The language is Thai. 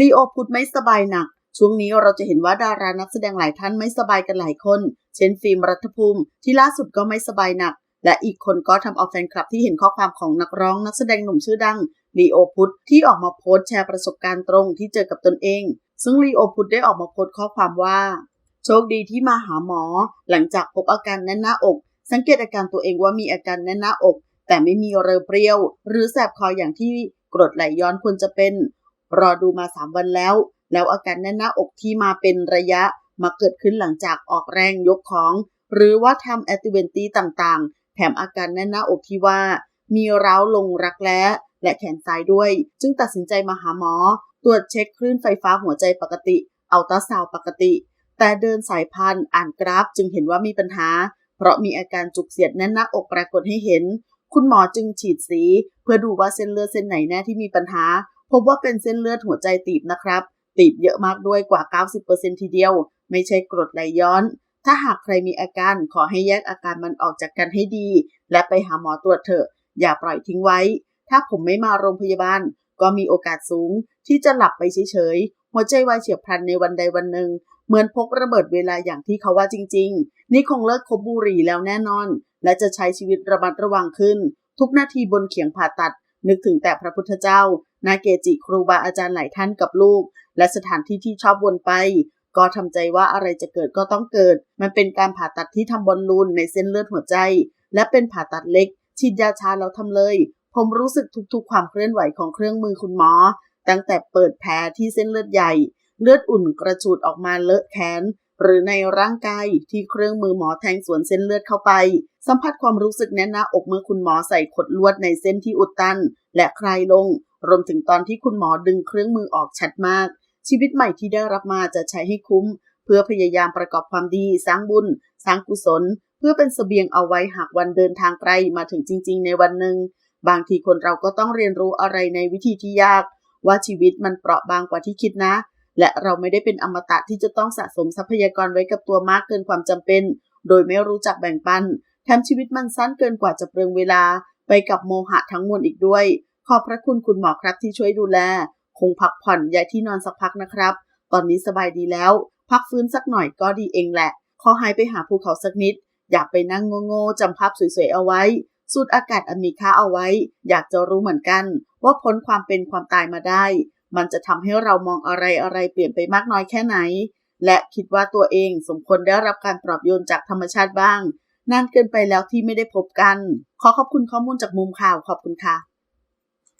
ลีโอพุดไม่สบายหนัก ช่วงนี้เราจะเห็นว่าดารานักแสดงหลายท่านไม่สบายกันหลายคน เช่นฟิล์มรัฐภูมิ ที่ล่าสุดก็ไม่สบายหนัก และอีกคนก็ทำเอาแฟนคลับที่เห็นข้อความของนักร้องนักแสดงหนุ่มชื่อดังลีโอพุดที่ออกมาโพสต์แชร์ประสบการณ์ตรงที่เจอกับตนเอง ซึ่งลีโอพุดได้ออกมาโพสต์ข้อความว่า โชคดีที่มาหาหมอ หลังจากพบอาการแน่นหน้าอก สังเกตอาการตัวเองว่ามีอาการแน่นหน้าอก แต่ไม่มีเรอเปรี้ยว หรือแสบคออย่างที่กรดไหลย้อนควรจะเป็น รอดูมาสามวันแล้ว แล้วอาการแน่นหน้าอกที่มาเป็นระยะมาเกิดขึ้นหลังจากออกแรงยกของ หรือว่าทำแอคทิเวนตี้ต่างๆ แถมอาการแน่นหน้าอกที่ว่า มีร้าวลงรักแร้และแขนซ้ายด้วย จึงตัดสินใจมาหาหมอ ตรวจเช็คคลื่นไฟฟ้าหัวใจปกติ เอัลตาซาวปกติ แต่เดินสายพันธุ์อ่านกราฟจึงเห็นว่ามีปัญหา เพราะมีอาการจุกเสียดแน่นหน้าอกปรากฏให้เห็น คุณหมอจึงฉีดสี เพื่อดูว่าเส้นเลือดเส้นไหนแน่ที่มีปัญหา พบว่าเป็นเส้นเลือดหัวใจตีบนะครับ ตีบเยอะมากด้วยกว่า 90%ทีเดียว ไม่ใช่กรดไหลย้อน ถ้าหากใครมีอาการขอให้แยกอาการมันออกจากกันให้ดี และไปหาหมอตรวจเถอะ อย่าปล่อยทิ้งไว้ ถ้าผมไม่มาโรงพยาบาล ก็มีโอกาสสูง ที่จะหลับไปเฉยๆ หัวใจวายเฉียบพลันในวันใดวันหนึ่ง เหมือนพกระเบิดเวลาอย่างที่เขาว่าจริง ๆ นี่คงเลิกคบบุหรี่แล้วแน่นอน และจะใช้ชีวิตระมัดระวังขึ้น ทุกนาทีบนเขียงผ่าตัด นึกถึงแต่พระพุทธเจ้า นาเกจิครูบาอาจารย์หลายท่านกับลูก และสถานที่ที่ชอบวนไป ก็ทำใจว่าอะไรจะเกิดก็ต้องเกิด มันเป็นการผ่าตัดที่ทำบอลลูนในเส้นเลือดหัวใจ และเป็นผ่าตัดเล็ก ฉีดยาชาแล้วทำเลย ผมรู้สึกทุกๆ ความเคลื่อนไหวของเครื่องมือคุณหมอ ตั้งแต่เปิดแผลที่เส้นเลือดใหญ่ เลือดอุ่นกระจูดออกมาเลอะแขนหรือในร่างกายที่เครื่องมือหมอแทงสวนเส้นเลือดเข้าไป สัมผัสความรู้สึกแน่นหน้าอกเมื่อคุณหมอใส่ขดลวดในเส้นที่อุดตัน และคลายลง รวมถึงตอนที่คุณหมอดึงเครื่องมือออกชัดมาก ชีวิตใหม่ที่ได้รับมาจะใช้ให้คุ้ม เพื่อพยายามประกอบความดี สร้างบุญ สร้างกุศล เพื่อเป็นเสบียงเอาไว้หากวันเดินทางไกลมาถึงจริง ๆ ในวันหนึ่ง บางทีคนเราก็ต้องเรียนรู้อะไรในวิธีที่ยาก ว่าชีวิตมันเปราะบางกว่าที่คิดนะ และเราไม่ได้เป็นอมตะที่จะต้องสะสมทรัพยากรไว้กับตัวมากเกินความจำเป็น โดยไม่รู้จักแบ่งปัน แถมชีวิตมันสั้นเกินกว่าจะเปลืองเวลาไปกับโมหะทั้งมวลอีกด้วย ขอบพระคุณคุณหมอครับที่ช่วยดูแล คงพักผ่อนย้ายที่นอนสักพักนะครับ ตอนนี้สบายดีแล้ว พักฟื้นสักหน่อยก็ดีเองแหละ ขอหายไปหาภูเขาสักนิด อยากไปนั่งโง่ๆจำภาพสวยๆเอาไว้สูดอากาศอันมีค่าเอาไว้ อยากจะรู้เหมือนกัน ว่าพ้นความเป็นความตายมาได้ มันจะทำให้เรามองอะไรอะไรเปลี่ยนไปมากน้อยแค่ไหน และคิดว่าตัวเองสมควรได้รับการปลอบโยนจากธรรมชาติบ้าง นานเกินไปแล้วที่ไม่ได้พบกัน ขอขอบคุณข้อมูลจากมุมข่าวขอบคุณค่ะ